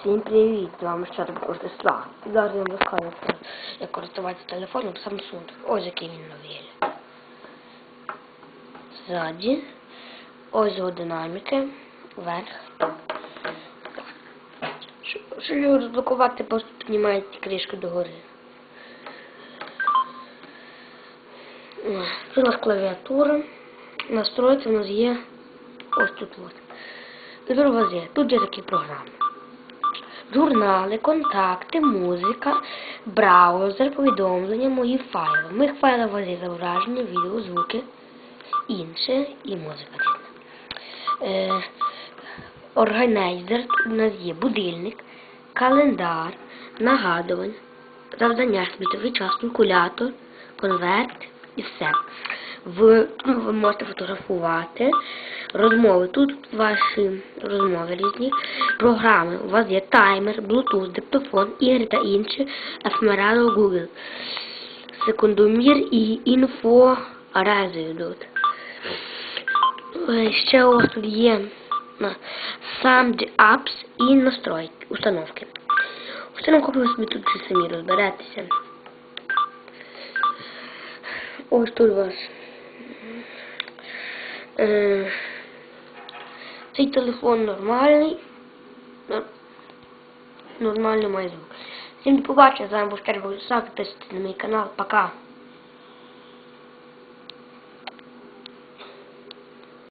Всім привіт! З вами ще раз Ростислав. Зараз я вам розкажу як користуватися телефоном Samsung. Ось який він новий. Ззаді. Ось його динаміки. Вверх. Щоб- його розблокувати, просто піднімаєте кришку догори. Це у нас клавіатура. Настройки у нас є ось тут. Тут у вас є. Тут є такі програми. Журнали, контакти, музика, браузер, повідомлення, мої файли. Моїх файлах у є зображення, відео, звуки, інше і музика. Е, органайзер у нас є будильник, календар, нагадувань, завдання, світовий час, калькулятор, конверт і все. В, ну, ви можете фотографувати розмови. Тут ваші розмови різні. Програми. У вас є таймер, Bluetooth, диктофон, ігри та інші, ефемерало Google. Секундомір і інфорези йдуть. Е, Ще у вас тут є сам apps і настройки, установки. Установку ви собі тут вже самі розберетеся. Ось тут у вас. Е, цей телефон нормальний. Нор- Нормальний має звук. Всім до побачення, з вами був Кербо Підписуйтесь на мій канал. Пока.